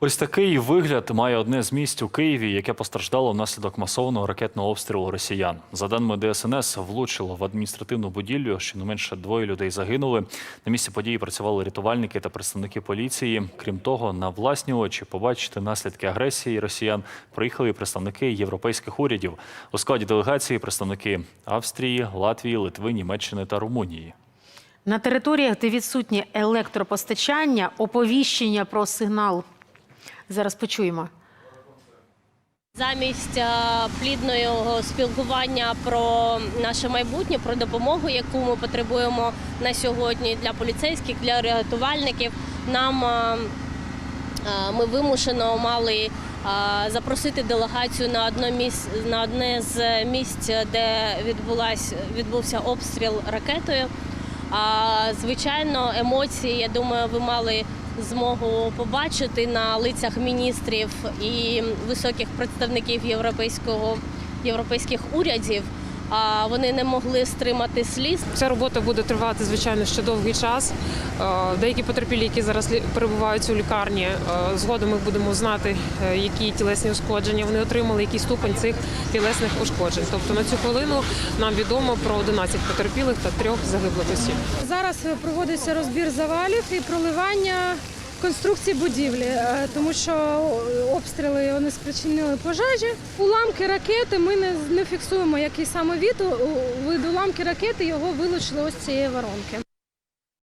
Ось такий вигляд має одне з місць у Києві, яке постраждало внаслідок масованого ракетного обстрілу росіян. За даними ДСНС, влучило в адміністративну будівлю. Щонайменше двоє людей загинули. На місці події працювали рятувальники та представники поліції. Крім того, на власні очі побачити наслідки агресії росіян приїхали представники європейських урядів у складі делегації представники Австрії, Латвії, Литви, Німеччини та Румунії. На територіях, де відсутнє електропостачання, оповіщення про сигнал. Зараз почуємо. Замість е, плідного спілкування про наше майбутнє, про допомогу, яку ми потребуємо на сьогодні для поліцейських, для рятувальників, нам е, е, ми вимушено мали запросити делегацію на одне місць на одне з місць, де відбулась відбувся обстріл ракетою. А звичайно, емоції, я думаю, ви мали змогу побачити на лицях міністрів і високих представників європейського європейських урядів. А вони не могли стримати сліз. Ця робота буде тривати, звичайно, ще довгий час. Е, Деякі потерпілі, які зараз перебувають у лікарні, е, згодом ми будемо знати, е, які тілесні ушкодження вони отримали, який ступень цих тілесних ушкоджень. Тобто на цю хвилину нам відомо про 11 потерпілих та трьох загиблих осіб. Зараз проводиться розбір завалів і проливання конструкцій будівлі, е, тому що обстріли вони спричинили пожежі. Уламки ракети ми не, не фіксуємо, який саме від. У- уламки ракети його вилучили ось цієї воронки.